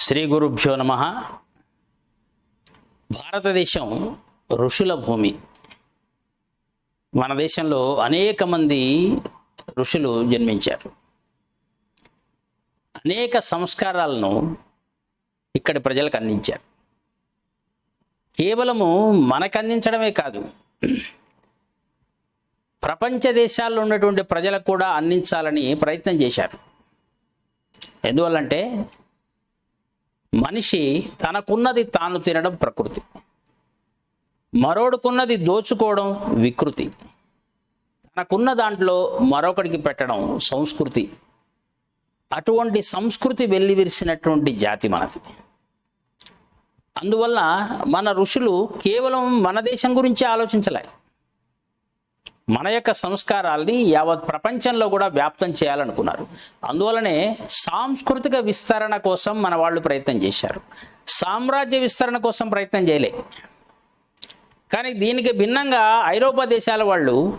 శ్రీ గురుభ్యో నమ. భారతదేశం ఋషుల భూమి. మన దేశంలో అనేక మంది ఋషులు జన్మించారు. అనేక సంస్కారాలను ఇక్కడి ప్రజలకు అందించారు. కేవలము మనకు అందించడమే కాదు ప్రపంచ దేశాల్లో ఉన్నటువంటి ప్రజలకు కూడా అందించాలని ప్రయత్నం చేశారు. ఎందువల్లంటే మనిషి తనకున్నది తాను తినడం ప్రకృతి. మరోడుకున్నది దోచుకోవడం వికృతి. తనకున్న దాంట్లో మరొకడికి పెట్టడం సంస్కృతి. అటువంటి సంస్కృతి వెల్లివిరిసినటువంటి జాతి మనది. అందువల్ల మన ఋషులు కేవలం మన దేశం గురించి ఆలోచించలే. మన యొక్క సంస్కారాల్ని యావత్ ప్రపంచంలో కూడా వ్యాప్తం చేయాలనుకున్నారు. అందువలనే సాంస్కృతిక విస్తరణ కోసం మన వాళ్ళు ప్రయత్నం చేశారు. సామ్రాజ్య విస్తరణ కోసం ప్రయత్నం చేయలే. కానీ దీనికి భిన్నంగా ఐరోపా దేశాల వాళ్ళు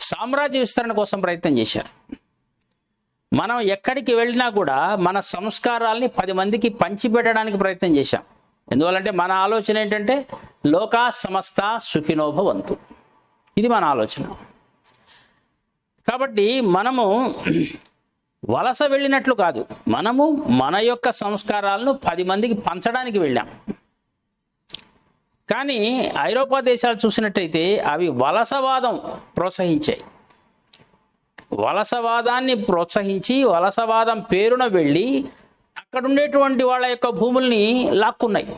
సామ్రాజ్య విస్తరణ కోసం ప్రయత్నం చేశారు. మనం ఎక్కడికి వెళ్ళినా కూడా మన సంస్కారాల్ని పది మందికి పంచిపెట్టడానికి ప్రయత్నం చేశాం. ఎందువల్లంటే మన ఆలోచన ఏంటంటే లోకా సమస్త సుఖినోభవంతు ఇది మన ఆలోచన. కాబట్టి మనము వలస వెళ్ళినట్లు కాదు మనము మన యొక్క సంస్కారాలను పది మందికి పంచడానికి వెళ్ళాం. కానీ ఐరోపా దేశాలు చూసినట్టయితే అవి వలసవాదం ప్రోత్సహించాయి. వలసవాదాన్ని ప్రోత్సహించి వలసవాదం పేరున వెళ్ళి అక్కడ ఉండేటువంటి వాళ్ళ యొక్క భూముల్ని లాక్కున్నాయి.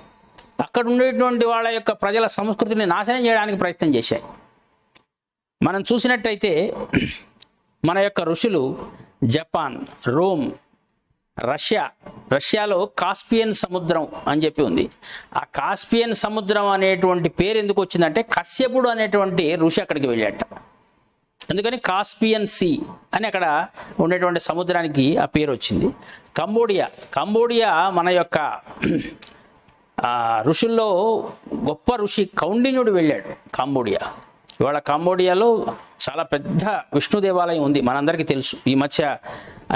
అక్కడ ఉండేటువంటి వాళ్ళ యొక్క ప్రజల సంస్కృతిని నాశనం చేయడానికి ప్రయత్నం చేశాయి. మనం చూసినట్టయితే మన యొక్క ఋషులు జపాన్ రోమ్ రష్యా రష్యాలో కాస్పియన్ సముద్రం అని చెప్పి ఉంది. ఆ కాస్పియన్ సముద్రం అనేటువంటి పేరు ఎందుకు వచ్చిందంటే కశ్యపుడు అనేటువంటి ఋషి అక్కడికి వెళ్ళాట అందుకని కాస్పియన్ సీ అని అక్కడ ఉండేటువంటి సముద్రానికి ఆ పేరు వచ్చింది. కంబోడియా కంబోడియా మన యొక్క ఋషుల్లో గొప్ప ఋషి కౌండిన్యుడు వెళ్ళాడు కంబోడియా. ఇవాళ కంబోడియాలో చాలా పెద్ద విష్ణు దేవాలయం ఉంది మనందరికీ తెలుసు. ఈ మధ్య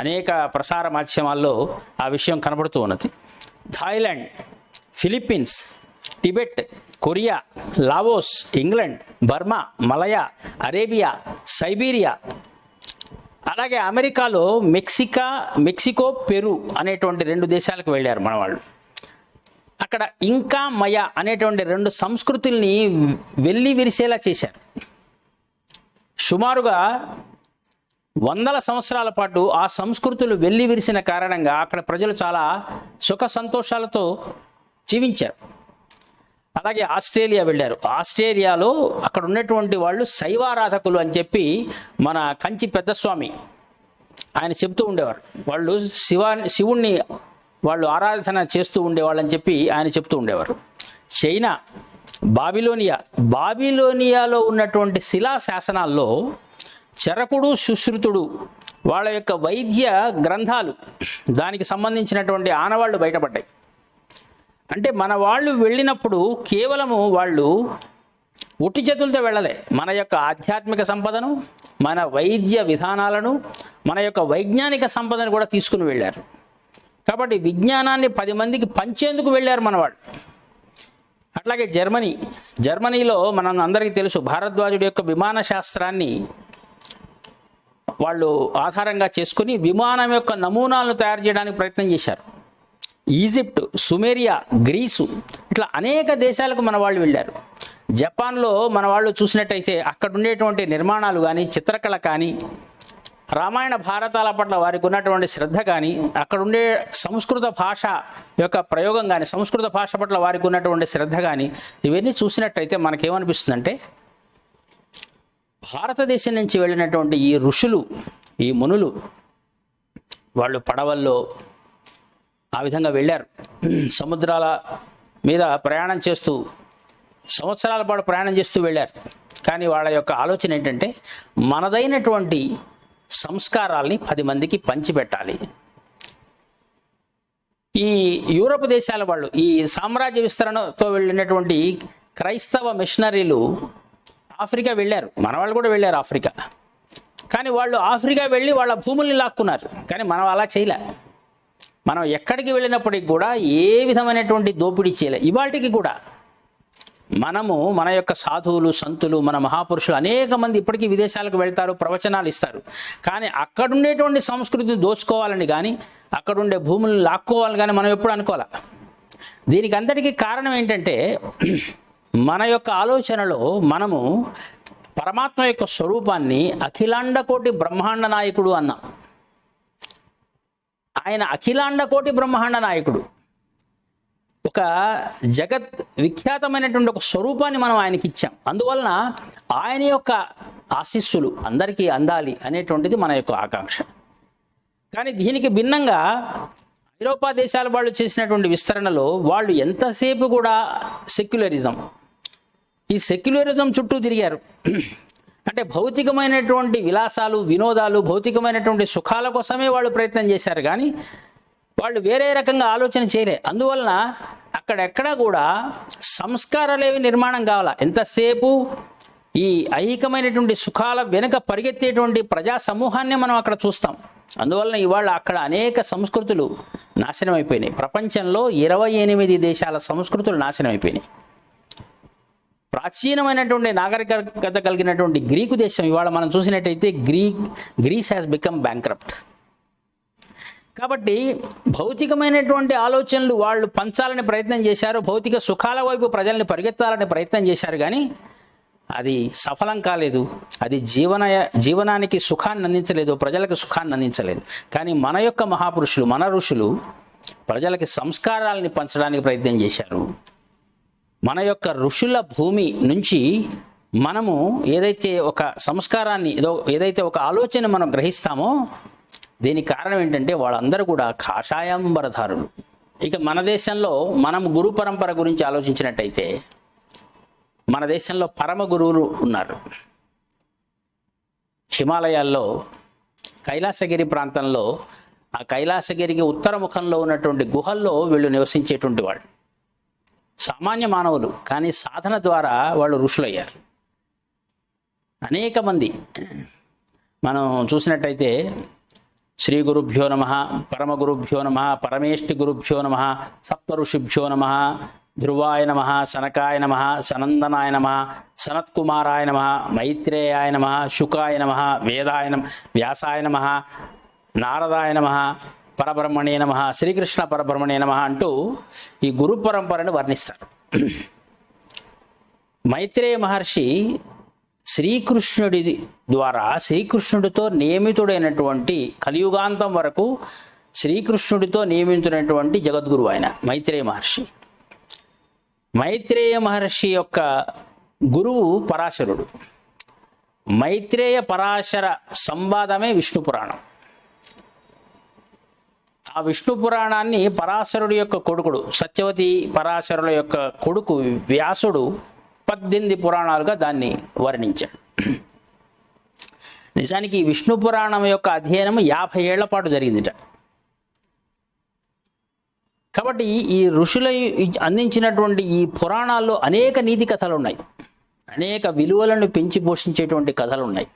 అనేక ప్రసార మాధ్యమాల్లో ఆ విషయం కనబడుతూ ఉన్నది. Thailand Philippines Tibet Korea Laos England Burma Malaya Arabia Siberia అలాగే అమెరికాలో మెక్సికా మెక్సికో పెరు అనేటువంటి రెండు దేశాలకు వెళ్ళారు మన వాళ్ళు అక్కడ ఇంకా మయ అనేటువంటి రెండు సంస్కృతుల్ని వెళ్ళి విరిసేలా చేశారు. సుమారుగా వందల సంవత్సరాల పాటు ఆ సంస్కృతులు వెళ్ళి విరిసిన కారణంగా అక్కడ ప్రజలు చాలా సుఖ సంతోషాలతో జీవించారు. అలాగే ఆస్ట్రేలియా వెళ్ళారు. ఆస్ట్రేలియాలో అక్కడ ఉన్నటువంటి వాళ్ళు శైవారాధకులు అని చెప్పి మన కంచి పెద్దస్వామి ఆయన చెప్తూ ఉండేవారు. వాళ్ళు శివా శివుణ్ణి వాళ్ళు ఆరాధన చేస్తూ ఉండేవాళ్ళని చెప్పి ఆయన చెప్తూ ఉండేవారు. చైనా బాబిలోనియా బాబిలోనియాలో ఉన్నటువంటి శిలా శాసనాల్లో చరకుడు సుశ్రుతుడు వాళ్ళ యొక్క వైద్య గ్రంథాలు దానికి సంబంధించినటువంటి ఆనవాళ్ళు బయటపడ్డాయి. అంటే మన వాళ్ళు వెళ్ళినప్పుడు కేవలము వాళ్ళు ఉట్టి చేతులతో వెళ్ళలే. మన యొక్క ఆధ్యాత్మిక సంపదను మన వైద్య విధానాలను మన యొక్క వైజ్ఞానిక సంపదను కూడా తీసుకుని వెళ్ళారు. కాబట్టి విజ్ఞానాన్ని పది మందికి పంచేందుకు వెళ్ళారు మనవాళ్ళు అట్లాగే జర్మనీ. జర్మనీలో మనం అందరికీ తెలుసు భారద్వాజుడి యొక్క విమాన శాస్త్రాన్ని వాళ్ళు ఆధారంగా చేసుకుని విమానం యొక్క నమూనాలను తయారు చేయడానికి ప్రయత్నం చేశారు. ఈజిప్ట్ సుమేరియా గ్రీసు ఇట్లా అనేక దేశాలకు మన వాళ్ళు వెళ్ళారు. జపాన్లో మన వాళ్ళు చూసినట్టయితే అక్కడ ఉండేటువంటి నిర్మాణాలు కానీ చిత్రకళ కానీ రామాయణ భారతాల పట్ల వారికి ఉన్నటువంటి శ్రద్ధ కానీ అక్కడుండే సంస్కృత భాష యొక్క ప్రయోగం కానీ సంస్కృత భాష పట్ల వారికి ఉన్నటువంటి శ్రద్ధ కానీ ఇవన్నీ చూసినట్టయితే మనకేమనిపిస్తుందంటే భారతదేశం నుంచి వెళ్ళినటువంటి ఈ ఋషులు ఈ మునులు వాళ్ళు పడవల్లో ఆ విధంగా వెళ్ళారు. సముద్రాల మీద ప్రయాణం చేస్తూ సంవత్సరాల పాటు ప్రయాణం చేస్తూ వెళ్ళారు. కానీ వాళ్ళ యొక్క ఆలోచన ఏంటంటే మనదైనటువంటి సంస్కారాల్ని పది మందికి పంచిపెట్టాలి. ఈ యూరప్ దేశాల వాళ్ళు ఈ సామ్రాజ్య విస్తరణతో వెళ్ళినటువంటి క్రైస్తవ మిషనరీలు ఆఫ్రికా వెళ్ళారు. మన వాళ్ళు కూడా వెళ్ళారు ఆఫ్రికా. కానీ వాళ్ళు ఆఫ్రికా వెళ్ళి వాళ్ళ భూముల్ని లాక్కున్నారు. కానీ మనం అలా చేయలే. మనం ఎక్కడికి వెళ్ళినప్పటికి కూడా ఏ విధమైనటువంటి దోపిడీ చేయలే. ఇవాటికి కూడా మనము మన యొక్క సాధువులు సంతులు మన మహాపురుషులు అనేక మంది ఇప్పటికీ విదేశాలకు వెళ్తారు ప్రవచనాలు ఇస్తారు. కానీ అక్కడుండేటువంటి సంస్కృతిని దోచుకోవాలని కానీ అక్కడుండే భూములను లాక్కోవాలని కానీ మనం ఎప్పుడు అనుకోవాలి? దీనికి అంతటికీ కారణం ఏంటంటే మన యొక్క ఆలోచనలో మనము పరమాత్మ యొక్క స్వరూపాన్ని అఖిలాండకోటి బ్రహ్మాండ నాయకుడు అన్నాం. ఆయన అఖిలాండకోటి బ్రహ్మాండ నాయకుడు. ఒక జగత్ విఖ్యాతమైనటువంటి ఒక స్వరూపాన్ని మనం ఆయనకి ఇచ్చాం. అందువలన ఆయన యొక్క ఆశీస్సులు అందరికీ అందాలి అనేటువంటిది మన యొక్క ఆకాంక్ష. కానీ దీనికి భిన్నంగా ఐరోపా దేశాల వాళ్ళు చేసినటువంటి విస్తరణలో వాళ్ళు ఎంతసేపు కూడా సెక్యులరిజం ఈ సెక్యులరిజం చుట్టూ తిరిగారు. అంటే భౌతికమైనటువంటి విలాసాలు వినోదాలు భౌతికమైనటువంటి సుఖాల కోసమే వాళ్ళు ప్రయత్నం చేశారు. కానీ వాళ్ళు వేరే రకంగా ఆలోచన చేయలే. అందువలన అక్కడెక్కడ కూడా సంస్కారాలేవి నిర్మాణం కావాల? ఎంతసేపు ఈ ఐహికమైనటువంటి సుఖాల వెనుక పరిగెత్తేటువంటి ప్రజా సమూహాన్ని మనం అక్కడ చూస్తాం. అందువలన ఇవాళ అక్కడ అనేక సంస్కృతులు నాశనం అయిపోయినాయి ప్రపంచంలో ఇరవై ఎనిమిది దేశాల సంస్కృతులు నాశనం అయిపోయినాయి ప్రాచీనమైనటువంటి నాగరికత కలిగినటువంటి గ్రీకు దేశం ఇవాళ మనం చూసినట్టయితే Greek Greece has become bankrupt కాబట్టి భౌతికమైనటువంటి ఆలోచనలు వాళ్ళు పంచాలని ప్రయత్నం చేశారు భౌతిక సుఖాల వైపు ప్రజల్ని పరిగెత్తాలని ప్రయత్నం చేశారు కానీ అది సఫలం కాలేదు. అది జీవన జీవనానికి సుఖాన్ని అందించలేదు ప్రజలకు సుఖాన్ని అందించలేదు. కానీ మన యొక్క మహాపురుషులు మన ఋషులు ప్రజలకి సంస్కారాలని పంచడానికి ప్రయత్నం చేశారు. మన యొక్క ఋషుల భూమి నుంచి మనము ఏదైతే ఒక సంస్కారాన్ని ఏదో ఏదైతే ఒక ఆలోచన మనం గ్రహిస్తామో దీనికి కారణం ఏంటంటే వాళ్ళందరూ కూడా కాషాయాంబరధారులు. ఇక మన దేశంలో మనం గురు పరంపర గురించి ఆలోచించినట్టయితే మన దేశంలో పరమ గురువులు ఉన్నారు. హిమాలయాల్లో కైలాసగిరి ప్రాంతంలో ఆ కైలాసగిరికి ఉత్తర ముఖంలో ఉన్నటువంటి గుహల్లో వీళ్ళు నివసించేటువంటి వాళ్ళు. సామాన్య మానవులు కానీ సాధన ద్వారా వాళ్ళు ఋషులయ్యారు. అనేక మంది. మనం చూసినట్టయితే శ్రీ గురుభ్యో నమ పరమ గురుభ్యో నమ పరమేష్టి గురుభ్యో నమ సప్తఋషిభ్యో నమ ధ్రువాయ నమ సనకాయ నమ సనందనాయ నమ సనత్కుమారాయ నమ మైత్రేయాయ నమ శుకాయ నమ వేదాయ నమ వ్యాసాయ నమ నారదాయ నమ పరబ్రహ్మణే నమ శ్రీకృష్ణ పరబ్రహ్మణే నమ అంటూ ఈ గురు పరంపరను వర్ణిస్తారు. మైత్రేయ మహర్షి శ్రీకృష్ణుడి ద్వారా శ్రీకృష్ణుడితో నియమితుడైనటువంటి కలియుగాంతం వరకు శ్రీకృష్ణుడితో నియమితుడైనటువంటి జగద్గురు ఆయన మైత్రేయ మహర్షి. మైత్రేయ మహర్షి యొక్క గురువు పరాశరుడు. మైత్రేయ పరాశర సంవాదమే విష్ణు పురాణం. ఆ విష్ణు పురాణాన్ని పరాశరుడి యొక్క కొడుకుడు సత్యవతి పరాశరుల యొక్క కొడుకు వ్యాసుడు పద్దెనిమిది పురాణాలుగా దాన్ని వర్ణించాడు. నిజానికి విష్ణు పురాణం యొక్క అధ్యయనం యాభై ఏళ్ళ పాటు జరిగిందిట. కాబట్టి ఈ ఋషుల అందించినటువంటి ఈ పురాణాల్లో అనేక నీతి కథలు ఉన్నాయి అనేక విలువలను పెంచి పోషించేటువంటి కథలు ఉన్నాయి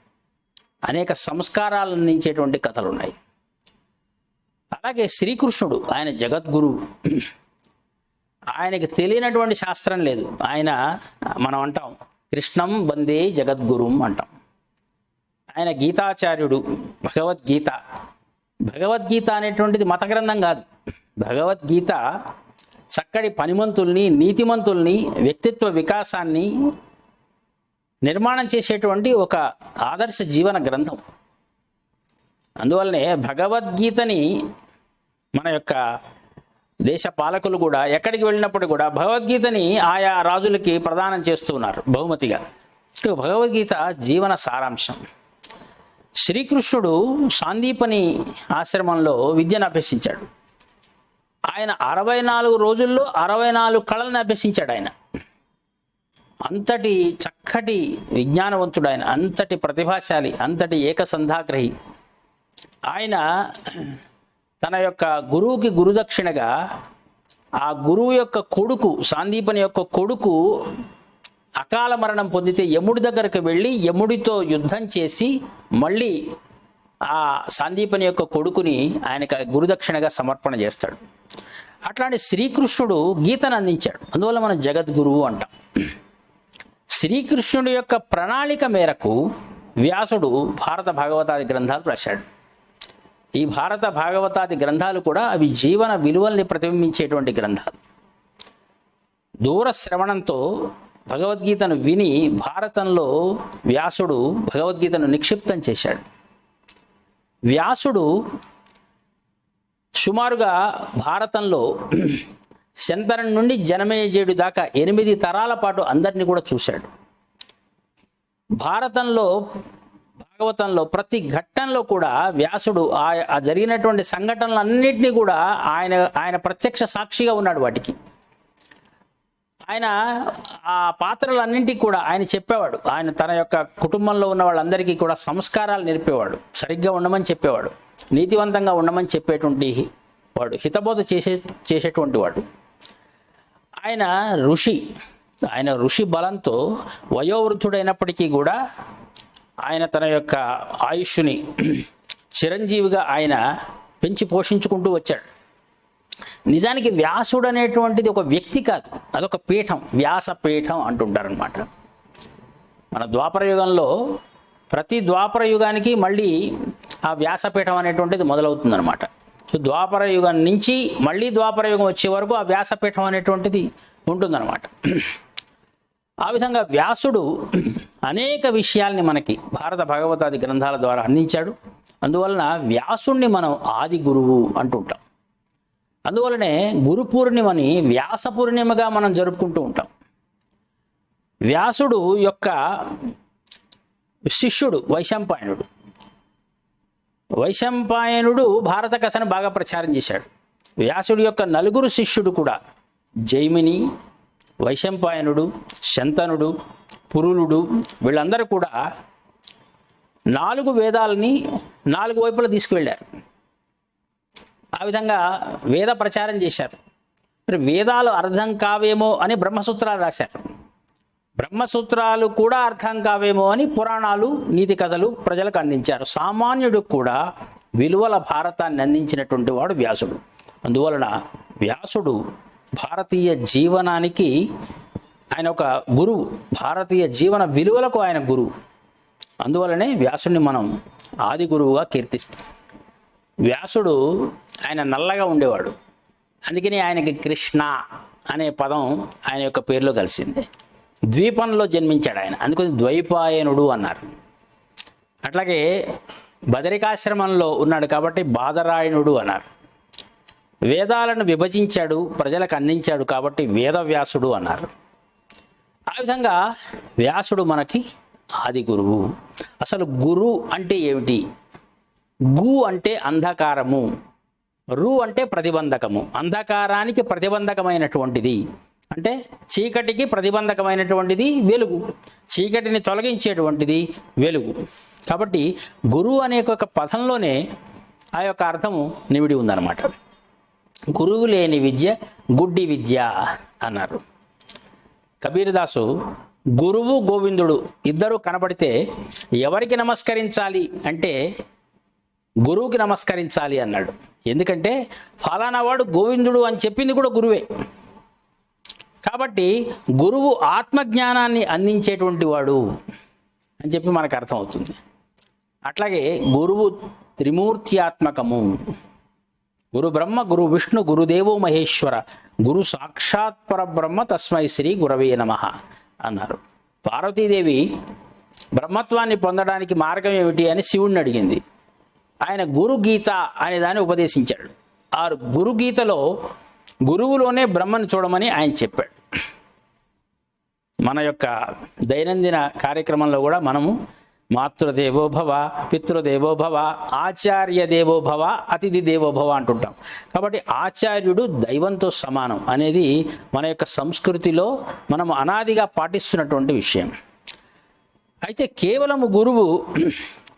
అనేక సంస్కారాలు అందించేటువంటి కథలు ఉన్నాయి అలాగే శ్రీకృష్ణుడు ఆయన జగద్గురు ఆయనకి తెలియనటువంటి శాస్త్రం లేదు. ఆయన మనం అంటాం కృష్ణం వందే జగద్గురుం అంటాం. ఆయన గీతాచార్యుడు భగవద్గీత. భగవద్గీత అనేటువంటిది మత గ్రంథం కాదు. భగవద్గీత చక్కటి పనిమంతుల్ని నీతిమంతుల్ని వ్యక్తిత్వ వికాసాన్ని నిర్మాణం చేసేటువంటి ఒక ఆదర్శ జీవన గ్రంథం. అందువల్లనే భగవద్గీతని మన యొక్క దేశ పాలకులు కూడా ఎక్కడికి వెళ్ళినప్పుడు కూడా భగవద్గీతని ఆయా రాజులకి ప్రదానం చేస్తున్నారు బహుమతిగా. భగవద్గీత జీవన సారాంశం. శ్రీకృష్ణుడు సాందీపని ఆశ్రమంలో విద్యను అభ్యసించాడు. ఆయన అరవై నాలుగు రోజుల్లో అరవై నాలుగు కళలను అభ్యసించాడు ఆయన. అంతటి చక్కటి విజ్ఞానవంతుడు ఆయన అంతటి ప్రతిభాశాలి అంతటి ఏకసంధాగ్రహి. ఆయన తన యొక్క గురువుకి గురుదక్షిణగా ఆ గురువు యొక్క కొడుకు సాందీపని యొక్క కొడుకు అకాల మరణం పొందితే యముడి దగ్గరకు వెళ్ళి యముడితో యుద్ధం చేసి మళ్ళీ ఆ సాందీపని యొక్క కొడుకుని ఆయనకు గురుదక్షిణగా సమర్పణ చేస్తాడు. అట్లాంటి శ్రీకృష్ణుడు గీతను అందించాడు. అందువల్ల మనం జగద్గురువు అంటాం. శ్రీకృష్ణుడి యొక్క ప్రణాళిక మేరకు వ్యాసుడు భారత భాగవతాది గ్రంథాలు రాశాడు. ఈ భారత భాగవతాది గ్రంథాలు కూడా అవి జీవన విలువల్ని ప్రతిబింబించేటువంటి గ్రంథాలు. దూర శ్రవణంతో భగవద్గీతను విని భారతంలో వ్యాసుడు భగవద్గీతను నిక్షిప్తం చేశాడు. వ్యాసుడు సుమారుగా భారతంలో శంతరం నుండి జనమేజేడు దాకా ఎనిమిది తరాల పాటు అందరినీ కూడా చూశాడు. భారతంలో భాగవతంలో ప్రతి ఘట్టంలో కూడా వ్యాసుడు ఆ జరిగినటువంటి సంఘటనలన్నింటినీ కూడా ఆయన ఆయన ప్రత్యక్ష సాక్షిగా ఉన్నాడు వాటికి. ఆయన ఆ పాత్రలన్నింటికి కూడా ఆయన చెప్పేవాడు. ఆయన తన యొక్క కుటుంబంలో ఉన్న వాళ్ళందరికీ కూడా సంస్కారాలు నేర్పేవాడు. సరిగ్గా ఉండమని చెప్పేవాడు. నీతివంతంగా ఉండమని చెప్పేటువంటి వాడు. హితబోధ చేసే చేసేటువంటి వాడు. ఆయన ఋషి. ఆయన ఋషి బలంతో వయోవృద్ధుడైనప్పటికీ కూడా ఆయన తన యొక్క ఆయుష్ని చిరంజీవిగా ఆయన పెంచి పోషించుకుంటూ వచ్చాడు. నిజానికి వ్యాసుడు అనేటువంటిది ఒక వ్యక్తి కాదు అదొక పీఠం వ్యాస పీఠం అంటుంటారనమాట మన ద్వాపర యుగంలో ప్రతి ద్వాపర యుగానికి మళ్ళీ ఆ వ్యాసపీఠం అనేటువంటిది మొదలవుతుందనమాట సో ద్వాపర యుగం నుంచి మళ్ళీ ద్వాపర యుగం వచ్చే వరకు ఆ వ్యాసపీఠం అనేటువంటిది ఉంటుందన్నమాట. ఆ విధంగా వ్యాసుడు అనేక విషయాల్ని మనకి భారత భగవతాది గ్రంథాల ద్వారా అందించాడు. అందువలన వ్యాసుణ్ణి మనం ఆది గురువు అంటుంటాం అందువలనే గురు పూర్ణిమని వ్యాస పూర్ణిమగా మనం జరుపుకుంటూ ఉంటాం. వ్యాసుడు యొక్క శిష్యుడు వైశంపాయనుడు. వైశంపాయనుడు భారత కథను బాగా ప్రచారం చేశాడు. వ్యాసుడి యొక్క నలుగురు శిష్యుడు కూడా జైమిని వైశంపాయనుడు శంతనుడు పురులుడు వీళ్ళందరూ కూడా నాలుగు వేదాలని నాలుగు వైపులా తీసుకువెళ్ళారు. ఆ విధంగా వేద ప్రచారం చేశారు. మరి వేదాలు అర్థం కావేమో అని బ్రహ్మసూత్రాలు రాశారు. బ్రహ్మసూత్రాలు కూడా అర్థం కావేమో అని పురాణాలు నీతి కథలు ప్రజలకు అందించారు. సామాన్యుడు కూడా విలువల భారతాన్ని అందించినటువంటి వాడు వ్యాసుడు. అందువలన వ్యాసుడు భారతీయ జీవనానికి ఆయన ఒక గురువు భారతీయ జీవన విలువలకు ఆయన గురువు. అందువలనే వ్యాసుడిని మనం ఆది గురువుగా కీర్తిస్తాం. వ్యాసుడు ఆయన నల్లగా ఉండేవాడు. అందుకని ఆయనకి కృష్ణ అనే పదం ఆయన యొక్క పేరులో కలిసింది. ద్వీపంలో జన్మించాడు ఆయన. అందుకని ద్వైపాయనుడు అన్నారు. అట్లాగే బదరికాశ్రమంలో ఉన్నాడు కాబట్టి బాదరాయణుడు అన్నారు. వేదాలను విభజించాడు ప్రజలకు అందించాడు కాబట్టి వేదవ్యాసుడు అన్నారు. ఆ విధంగా వ్యాసుడు మనకి ఆది గురువు. అసలు గురు అంటే ఏమిటి? గు అంటే అంధకారము. రు అంటే ప్రతిబంధకము. అంధకారానికి ప్రతిబంధకమైనటువంటిది. అంటే చీకటికి ప్రతిబంధకమైనటువంటిది వెలుగు. చీకటిని తొలగించేటువంటిది వెలుగు. కాబట్టి గురువు అనే ఒక పదంలోనే ఆ యొక్క అర్థము నిమిడి ఉందన్నమాట. గురువు లేని విద్య గుడ్డి విద్య అన్నారు. కబీర్దాసు గురువు గోవిందుడు ఇద్దరు కనబడితే ఎవరికి నమస్కరించాలి అంటే గురువుకి నమస్కరించాలి అన్నాడు. ఎందుకంటే ఫలానా వాడు గోవిందుడు అని చెప్పింది కూడా గురువే. కాబట్టి గురువు ఆత్మజ్ఞానాన్ని అందించేటువంటి వాడు అని చెప్పి మనకు అర్థమవుతుంది. అట్లాగే గురువు త్రిమూర్త్యాత్మకము. గురు బ్రహ్మ గురు విష్ణు గురుదేవో మహేశ్వర గురు సాక్షాత్ పరబ్రహ్మ తస్మై శ్రీ గురవే నమ అన్నారు. పార్వతీదేవి బ్రహ్మత్వాన్ని పొందడానికి మార్గం ఏమిటి అని శివుణ్ణి అడిగింది. ఆయన గురు గీత అనే దాన్ని ఉపదేశించాడు. ఆ గురు గీతలో గురువులోనే బ్రహ్మను చూడమని ఆయన చెప్పాడు. మన యొక్క దైనందిన కార్యక్రమంలో కూడా మనము మాతృదేవో భవ పితృదేవో భవ ఆచార్య దేవోభవ అతిథి దేవోభవ అంటుంటాం. కాబట్టి ఆచార్యుడు దైవంతో సమానం అనేది మన యొక్క సంస్కృతిలో మనం అనాదిగా పాటిస్తున్నటువంటి విషయం. అయితే కేవలం గురువు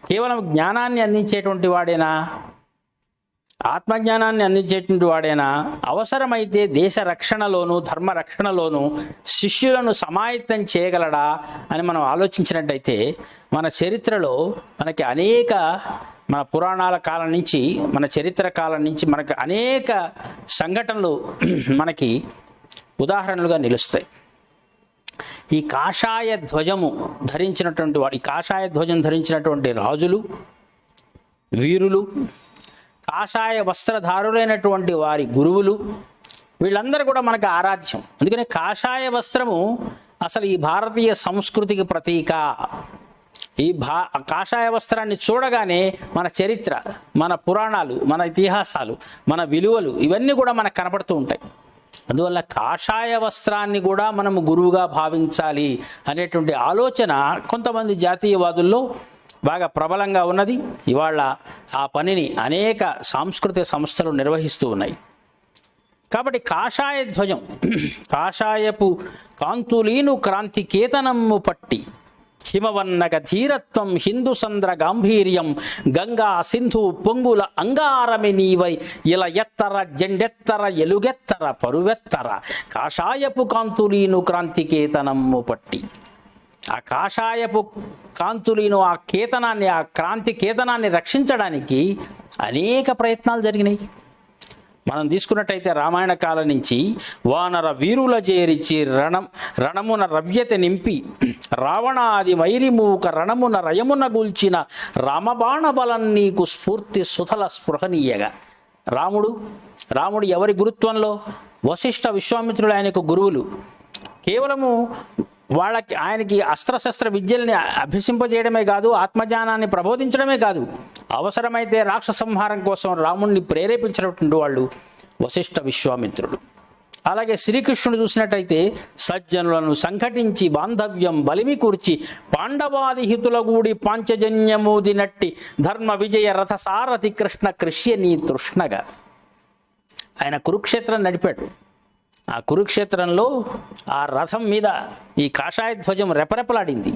కేవలం జ్ఞానాన్ని అందించేటువంటి వాడేనా? ఆత్మజ్ఞానాన్ని అందించేటువంటి వాడైనా అవసరమైతే దేశ రక్షణలోను ధర్మ రక్షణలోను శిష్యులను సమాయత్తం చేయగలడా అని మనం ఆలోచించినట్టయితే మన చరిత్రలో మనకి అనేక మన పురాణాల కాలం నుంచి మన చరిత్ర కాలం నుంచి మనకు అనేక సంఘటనలు మనకి ఉదాహరణలుగా నిలుస్తాయి. ఈ కాషాయ ధ్వజము ధరించినటువంటి వాడు ఈ కాషాయ ధ్వజం ధరించినటువంటి రాజులు వీరులు కాషాయ వస్త్రధారులైనటువంటి వారి గురువులు వీళ్ళందరూ కూడా మనకు ఆరాధ్యం. అందుకని కాషాయ వస్త్రము అసలు ఈ భారతీయ సంస్కృతికి ప్రతీక. ఈ భా కాషాయ వస్త్రాన్ని చూడగానే మన చరిత్ర మన పురాణాలు మన ఇతిహాసాలు మన విలువలు ఇవన్నీ కూడా మనకు కనపడుతూ ఉంటాయి. అందువల్ల కాషాయ వస్త్రాన్ని కూడా మనము గురువుగా భావించాలి అనేటువంటి ఆలోచన కొంతమంది జాతీయవాదుల్లో బాగా ప్రబలంగా ఉన్నది. ఇవాళ ఆ పనిని అనేక సాంస్కృతిక సంస్థలు నిర్వహిస్తూ ఉన్నాయి. కాబట్టి కాషాయ ధ్వజం కాషాయపు కాంతులీను క్రాంతి కేతనమ్ము పట్టి హిమవన్నగ ధీరత్వం హిందుసంద్ర గాంభీర్యం గంగా సింధు పొంగుల అంగారమి నీవై ఇల ఎత్తర జెండెత్తర ఎలుగెత్తర పరువెత్తర కాషాయపు కాంతులీను క్రాంతికేతనము పట్టి. ఆ కాషాయపు కాంతులీను ఆ కేతనాన్ని ఆ క్రాంతి కేతనాన్ని రక్షించడానికి అనేక ప్రయత్నాలు జరిగినాయి. మనం తీసుకున్నట్టయితే రామాయణ కాలం నుంచి వానర వీరుల చేరిచి రణం రణమున రవ్యత నింపి రావణాది వైరిమూక రణమున రయమున గూల్చిన రామబాణ బలం నీకు స్ఫూర్తి సుధల స్పృహనీయగా రాముడు రాముడు ఎవరి గురుత్వంలో? వశిష్ఠ విశ్వామిత్రుడు ఆయనకు గురువులు. కేవలము వాళ్ళకి ఆయనకి అస్త్రశస్త్ర విద్యల్ని అభ్యసింపజేయడమే కాదు ఆత్మజ్ఞానాన్ని ప్రబోధించడమే కాదు. అవసరమైతే రాక్ష సంహారం కోసం రాముణ్ణి ప్రేరేపించినటువంటి వాళ్ళు వశిష్ఠ విశ్వామిత్రుడు. అలాగే శ్రీకృష్ణుడు చూసినట్టయితే సజ్జనులను సంఘటించి బాంధవ్యం బలిమి కూర్చి పాండవాది పాంచజన్యమూది నట్టి ధర్మ విజయ రథ సారథి కృష్ణ కృష్య నీ తృష్ణగా. ఆయన కురుక్షేత్రం నడిపాడు. ఆ కురుక్షేత్రంలో ఆ రథం మీద ఈ కాషాయ ధ్వజం రెపరెపలాడింది.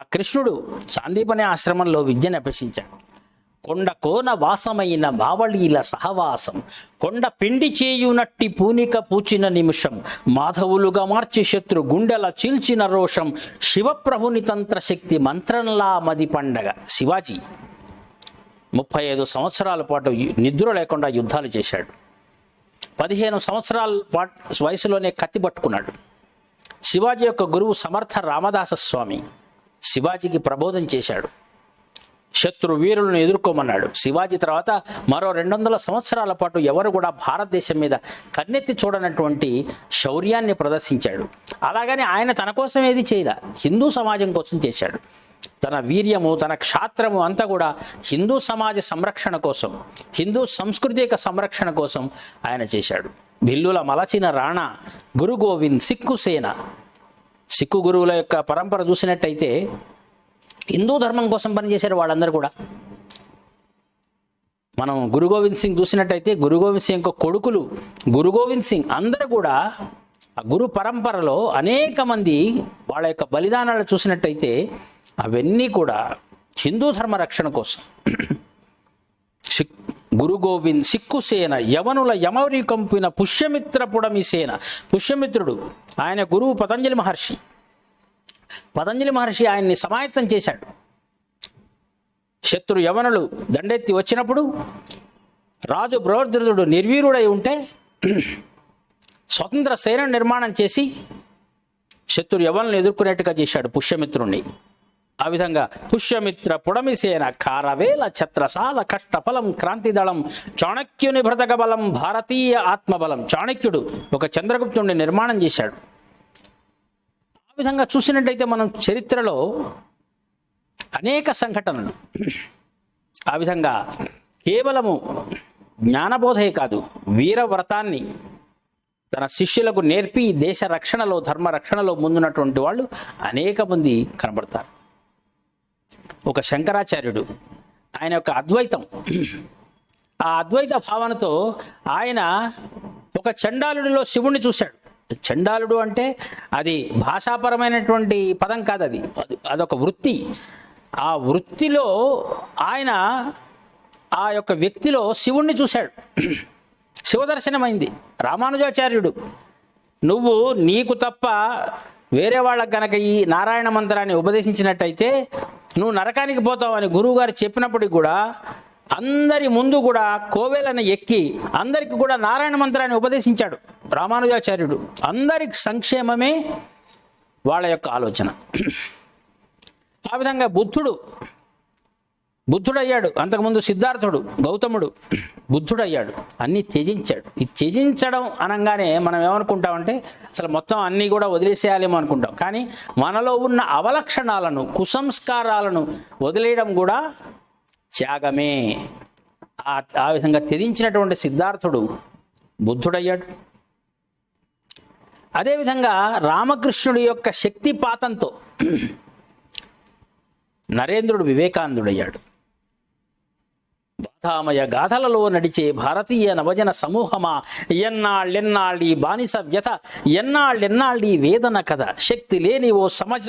ఆ కృష్ణుడు సాందీపనే ఆశ్రమంలో విద్యను అభ్యసించాడు కొండ కోన వాసమైన మావళీల సహవాసం కొండ పిండి చేయునట్టి పూనిక పూచిన నిమిషం మాధవులుగా మార్చి శత్రు గుండెల చీల్చిన రోషం శివప్రభుని తంత్రశక్తి మంత్రంలా మది పండగ. శివాజీ ముప్పై ఐదు సంవత్సరాల పాటు నిద్ర లేకుండా యుద్ధాలు చేశాడు. పదిహేను సంవత్సరాల వయసులోనే కత్తి పట్టుకున్నాడు. శివాజీ యొక్క గురువు సమర్థ రామదాస స్వామి శివాజీకి ప్రబోధం చేశాడు. శత్రు వీరులను ఎదుర్కోమన్నాడు. శివాజీ తర్వాత మరో రెండు వందల సంవత్సరాల పాటు ఎవరు కూడా భారతదేశం మీద కన్నెత్తి చూడనటువంటి శౌర్యాన్ని ప్రదర్శించాడు. అలాగని ఆయన తన కోసం ఏది చేయలే. హిందూ సమాజం కోసం చేశాడు. తన వీర్యము తన క్షాత్రము అంతా కూడా హిందూ సమాజ సంరక్షణ కోసం హిందూ సంస్కృతి యొక్క సంరక్షణ కోసం ఆయన చేశాడు. బిల్లుల మలచిన రాణా గురు గోవింద్ సిక్కు సేన. సిక్కు గురువుల యొక్క పరంపర చూసినట్టయితే హిందూ ధర్మం కోసం పనిచేశారు వాళ్ళందరూ కూడా. మనం గురు గోవింద్ సింగ్ చూసినట్టయితే గురు గోవింద్ సింగ్ యొక్క కొడుకులు గురు గోవింద్ సింగ్ అందరూ కూడా ఆ గురు పరంపరలో అనేక మంది వాళ్ళ యొక్క బలిదానాలు చూసినట్టయితే అవన్నీ కూడా హిందూ ధర్మ రక్షణ కోసం. సిక్ గురు గోవింద్ సిక్కు సేన యవనుల యమౌరి కంపిన పుష్యమిత్రపుడమి సేన. పుష్యమిత్రుడు ఆయన గురువు పతంజలి మహర్షి. పతంజలి మహర్షి ఆయన్ని సమాయత్తం చేశాడు. శత్రు యవనులు దండెత్తి వచ్చినప్పుడు రాజు బృహద్రుడు నిర్వీరుడై ఉంటే స్వతంత్ర సేన నిర్మాణం చేసి శత్రు యవనులను ఎదుర్కొనేట్టుగా చేశాడు పుష్యమిత్రుణ్ణి. ఆ విధంగా పుష్యమిత్ర పుడమిసేన కారవేల ఛత్రసాల కష్టఫలం క్రాంతిదళం చాణక్యుని భ్రతక బలం భారతీయ ఆత్మబలం. చాణక్యుడు ఒక చంద్రగుప్తుడిని నిర్మాణం చేశాడు. ఆ విధంగా చూసినట్టయితే మనం చరిత్రలో అనేక సంఘటనలు. ఆ విధంగా కేవలము జ్ఞానబోధే కాదు వీరవ్రతాన్ని తన శిష్యులకు నేర్పి దేశ రక్షణలో ధర్మ రక్షణలో ముందున్నటువంటి వాళ్ళు అనేక మంది కనబడతారు. ఒక శంకరాచార్యుడు. ఆయన యొక్క అద్వైతం. ఆ అద్వైత భావనతో ఆయన ఒక చండాలుడిలో శివుణ్ణి చూశాడు. చండాలుడు అంటే అది భాషాపరమైనటువంటి పదం కాదు అది. అదొక వృత్తి. ఆ వృత్తిలో ఆయన ఆ యొక్క వ్యక్తిలో శివుణ్ణి చూశాడు. శివదర్శనమైంది. రామానుజాచార్యుడు నువ్వు నీకు తప్ప వేరే వాళ్ళకు గనక ఈ నారాయణ మంత్రాన్ని ఉపదేశించినట్టయితే నువ్వు నరకానికి పోతావు అని గురువు గారు చెప్పినప్పటికి కూడా అందరి ముందు కూడా కోవెలను ఎక్కి అందరికి కూడా నారాయణ మంత్రాన్ని ఉపదేశించాడు రామానుజాచార్యుడు. అందరికి సంక్షేమమే వాళ్ళ యొక్క ఆలోచన. ఆ విధంగా బుద్ధుడు బుద్ధుడయ్యాడు. అంతకుముందు సిద్ధార్థుడు గౌతముడు. బుద్ధుడయ్యాడు. అన్నీ త్యజించాడు. ఈ త్యజించడం అనగానే మనం ఏమనుకుంటామంటే అసలు మొత్తం అన్నీ కూడా వదిలేసేయాలేమో అనుకుంటాం. కానీ మనలో ఉన్న అవలక్షణాలను కుసంస్కారాలను వదిలేయడం కూడా త్యాగమే. ఆ విధంగా త్యజించినటువంటి సిద్ధార్థుడు బుద్ధుడయ్యాడు. అదేవిధంగా రామకృష్ణుడి యొక్క శక్తిపాతంతో నరేంద్రుడు వివేకానందుడయ్యాడు. బాధామయ గాథలలో నడిచే భారతీయ నవజన సమూహమా? ఎన్నాళ్ళెన్నాళ్ళీ బానిస వ్యథ ఎన్నాళ్ళెన్నాళ్ళీ వేదన కథ? శక్తి లేని ఓ సమజ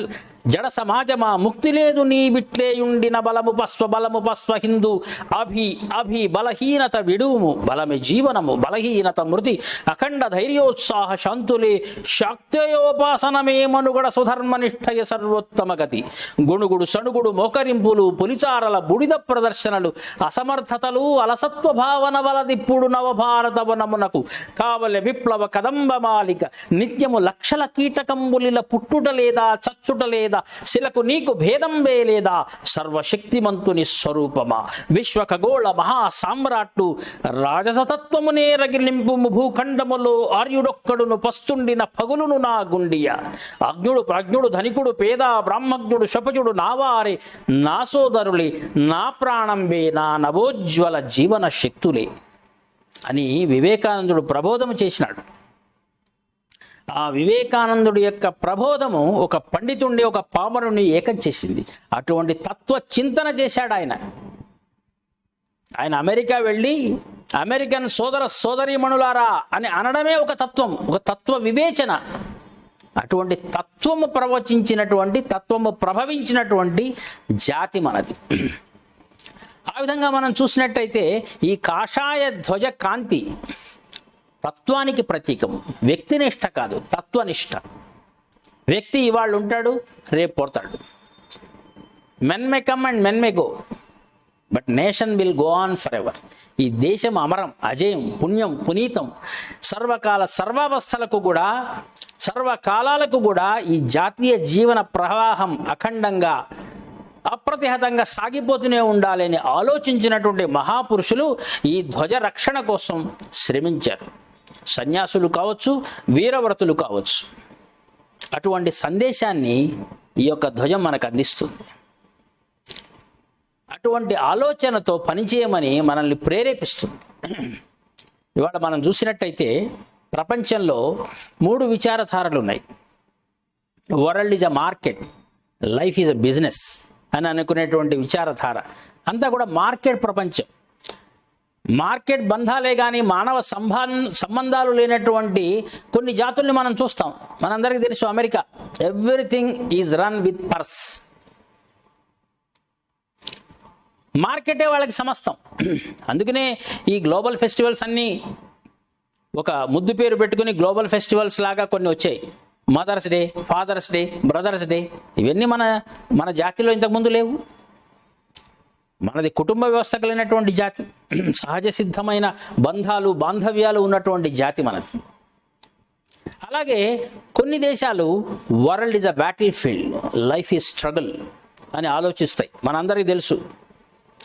జడ సమాజమా? ముక్తి లేదు నీ విట్లేయుండిన బలము పస్వ బలము పస్వ హిందూ. అభి అభి బలహీనత విడువుము బలమి జీవనము బలహీనత మృతి. అఖండ ధైర్యోత్సాహ శాంతులే శాక్తయోపాసనమే మనుగడ సుధర్మనిష్టయ సర్వోత్తమ గతి. గుణుగుడు సణుగుడు మోకరింపులు పులిచారల బుడిద ప్రదర్శనలు అసమర్థత అలసత్వ భావన వలదిప్పుడు నవభారత వనమునకు కావల విప్లవ కదంబ మాలిక నిత్యము లక్షల కీటకంబులిల పుట్టుట లేదా చచ్చుట లేదా శిలకు నీకు భేదంబే లేదా సర్వశక్తిమంతుని స్వరూపమా. విశ్వ ఖగోళ మహా సామ్రాట్టు రాజసతత్వమునే రగిలింపు భూఖండములో ఆర్యుడొక్కడును పస్తుండిన పగులును నా గుండియ. అగ్నుడు ప్రజ్ఞుడు ధనికుడు పేద బ్రాహ్మజ్ఞుడు శపజుడు నావారి నా సోదరులే నా ప్రాణంబే నా ఉజ్వల జీవన శక్తులే అని వివేకానందుడు ప్రబోధము చేసినాడు. ఆ వివేకానందుడి యొక్క ప్రబోధము ఒక పండితుణ్ణి ఒక పామరుని ఏకం చేసింది. అటువంటి తత్వ చింతన చేశాడు ఆయన. ఆయన అమెరికా వెళ్ళి అమెరికన్ సోదర సోదరీమణులారా అని అనడమే ఒక తత్వం ఒక తత్వ వివేచన. అటువంటి తత్వము ప్రవచించినటువంటి తత్వము ప్రభవించినటువంటి జాతి మనది. ఆ విధంగా మనం చూసినట్టయితే ఈ కాషాయ ధ్వజ కాంతి తత్వానికి ప్రతీకం. వ్యక్తినిష్ట కాదు తత్వనిష్ట. వ్యక్తి ఇవాళ ఉంటాడు రేపు పోతాడు. Men may come and men may go but nation will go on for ever ఈ దేశం అమరం అజయం పుణ్యం పునీతం సర్వకాల సర్వావస్థలకు కూడా సర్వకాలాలకు కూడా ఈ జాతీయ జీవన ప్రవాహం అఖండంగా అప్రతిహతంగా సాగిపోతూనే ఉండాలని ఆలోచించినటువంటి మహాపురుషులు ఈ ధ్వజ రక్షణ కోసం శ్రమించారు. సన్యాసులు కావచ్చు వీరవ్రతులు కావచ్చు. అటువంటి సందేశాన్ని ఈ యొక్క ధ్వజం మనకు అందిస్తుంది. అటువంటి ఆలోచనతో పనిచేయమని మనల్ని ప్రేరేపిస్తుంది. ఇవాళ మనం చూసినట్టయితే ప్రపంచంలో మూడు విచారధారలు ఉన్నాయి. World is a market life is a business. అని అనుకునేటువంటి విచారధార. అంతా కూడా మార్కెట్ ప్రపంచం. మార్కెట్ బంధాలే కానీ మానవ సంబం సంబంధాలు లేనటువంటి కొన్ని జాతుల్ని మనం చూస్తాం. మనందరికీ తెలుసు America. Everything is run with purse మార్కెటే వాళ్ళకి సమస్తం. అందుకనే ఈ గ్లోబల్ ఫెస్టివల్స్ అన్నీ ఒక ముద్దు పేరు పెట్టుకుని గ్లోబల్ ఫెస్టివల్స్ లాగా కొన్ని వచ్చాయి. Mother's day father's day brother's day ఇవన్నీ మన మన జాతిలో ఇంతకుముందు లేవు. మనది కుటుంబ వ్యవస్థ కలిగినటువంటి జాతి సహజ సిద్ధమైన బంధాలు బాంధవ్యాలు ఉన్నటువంటి జాతి మనది. అలాగే కొన్ని దేశాలు world is a battle field life is struggle అని ఆలోచిస్తాయి. మనందరికీ తెలుసు.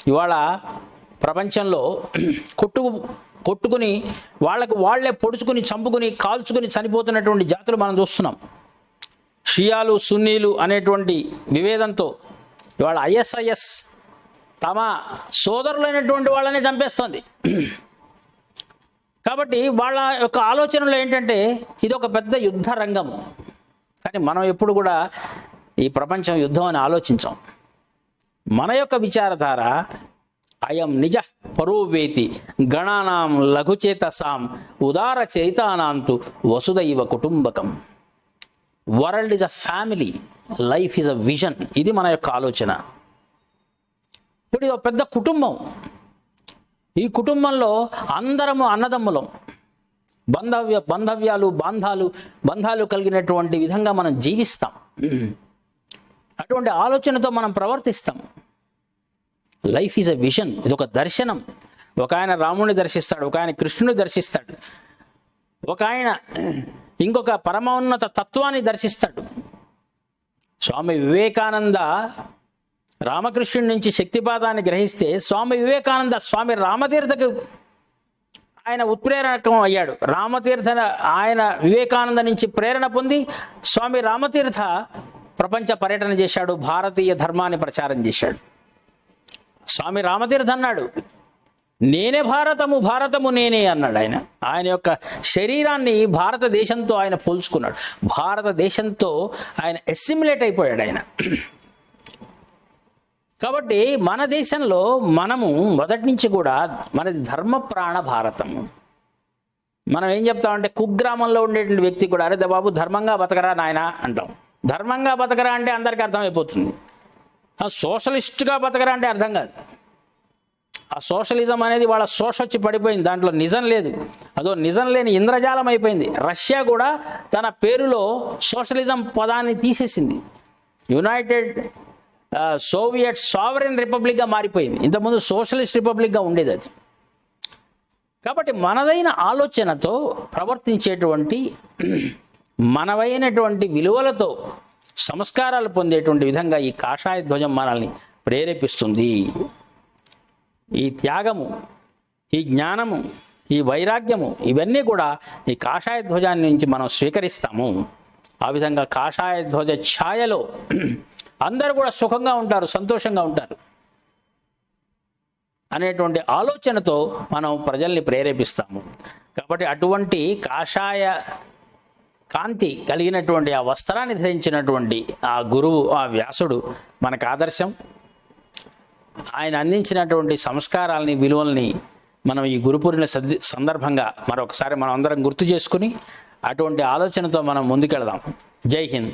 ఇవాళ ప్రపంచంలో కొట్టు కొట్టుకుని వాళ్ళకు వాళ్ళే పొడుచుకుని చంపుకుని కాల్చుకుని చనిపోతున్నటువంటి జాతులు మనం చూస్తున్నాం. షియాలు సున్నీలు అనేటువంటి వివేదంతో ఇవాళ ఐఎస్ఐఎస్ తమ సోదరులైనటువంటి వాళ్ళనే చంపేస్తుంది. కాబట్టి వాళ్ళ యొక్క ఆలోచనలు ఏంటంటే ఇది ఒక పెద్ద యుద్ధ రంగము కానీ మనం ఎప్పుడు కూడా ఈ ప్రపంచం యుద్ధం అని ఆలోచించాం. మన యొక్క విచారధార అయం నిజ పరోవేతి గణానాం లఘుచేతసాం ఉదార చైతానాంతు వసుదైవ కుటుంబకం. World is a family life is a vision ఇది మన యొక్క ఆలోచన. ఇప్పుడు ఇది ఒక పెద్ద కుటుంబం. ఈ కుటుంబంలో అందరము అన్నదమ్ములం. బంధవ్య బంధవ్యాలు బాంధాలు బంధాలు కలిగినటువంటి విధంగా మనం జీవిస్తాం. అటువంటి ఆలోచనతో మనం ప్రవర్తిస్తాం. లైఫ్ ఈజ్ అ విజన్ ఇది ఒక దర్శనం. ఒక ఆయన రాముడిని దర్శిస్తాడు ఒక ఆయన కృష్ణుని దర్శిస్తాడు ఒక ఆయన ఇంకొక పరమోన్నత తత్వాన్ని దర్శిస్తాడు. స్వామి వివేకానంద రామకృష్ణుడి నుంచి శక్తిపాదాన్ని గ్రహిస్తే స్వామి వివేకానంద స్వామి రామతీర్థకు ఆయన ఉత్ప్రేరకం అయ్యాడు. రామతీర్థ ఆయన వివేకానంద నుంచి ప్రేరణ పొంది స్వామి రామతీర్థ ప్రపంచ పర్యటన చేశాడు భారతీయ ధర్మాన్ని ప్రచారం చేశాడు. స్వామి రామతీర్థ అన్నాడు. నేనే భారతము భారతము నేనే అన్నాడు ఆయన. ఆయన యొక్క శరీరాన్ని భారతదేశంతో ఆయన పోల్చుకున్నాడు. భారతదేశంతో ఆయన ఎస్సిమ్యులేట్ అయిపోయాడు ఆయన. కాబట్టి మన దేశంలో మనము మొదటి నుంచి కూడా మనది ధర్మ ప్రాణ భారతము. మనం ఏం చెప్తామంటే కుగ్రామంలో ఉండేటువంటి వ్యక్తి కూడా అరే బాబు ధర్మంగా బతకరా నాయన అంటాం. ధర్మంగా బతకరా అంటే అందరికీ అర్థమైపోతుంది. సోషలిస్ట్గా బతకరా అంటే అర్థం కాదు. ఆ సోషలిజం అనేది వాళ్ళ సోషొచ్చి పడిపోయింది దాంట్లో నిజం లేదు. అదో నిజం లేని ఇంద్రజాలం అయిపోయింది. రష్యా కూడా తన పేరులో సోషలిజం పదాన్ని తీసేసింది. యునైటెడ్ సోవియట్ సావరెన్ రిపబ్లిక్గా మారిపోయింది. ఇంతకుముందు సోషలిస్ట్ రిపబ్లిక్గా ఉండేది అది. కాబట్టి మనదైన ఆలోచనతో ప్రవర్తించేటువంటి మనవైనటువంటి విలువలతో సంస్కారాలు పొందేటువంటి విధంగా ఈ కాషాయ ధ్వజం మనల్ని ప్రేరేపిస్తుంది. ఈ త్యాగము ఈ జ్ఞానము ఈ వైరాగ్యము ఇవన్నీ కూడా ఈ కాషాయ ధ్వజాన్ని నుంచి మనం స్వీకరిస్తాము. ఆ విధంగా కాషాయ ధ్వజ ఛాయలో అందరూ కూడా సుఖంగా ఉంటారు సంతోషంగా ఉంటారు అనేటువంటి ఆలోచనతో మనం ప్రజల్ని ప్రేరేపిస్తాము. కాబట్టి అటువంటి కాషాయ కాంతి కలిగినటువంటి ఆ వస్త్రాన్ని ధరించినటువంటి ఆ గురువు ఆ వ్యాసుడు మనకు ఆదర్శం. ఆయన అందించినటువంటి సంస్కారాలని విలువల్ని మనం ఈ గురుపూర్ణ సందర్భంగా మరొకసారి మనం అందరం గుర్తు చేసుకుని అటువంటి ఆలోచనతో మనం ముందుకెళదాం. జై హింద్.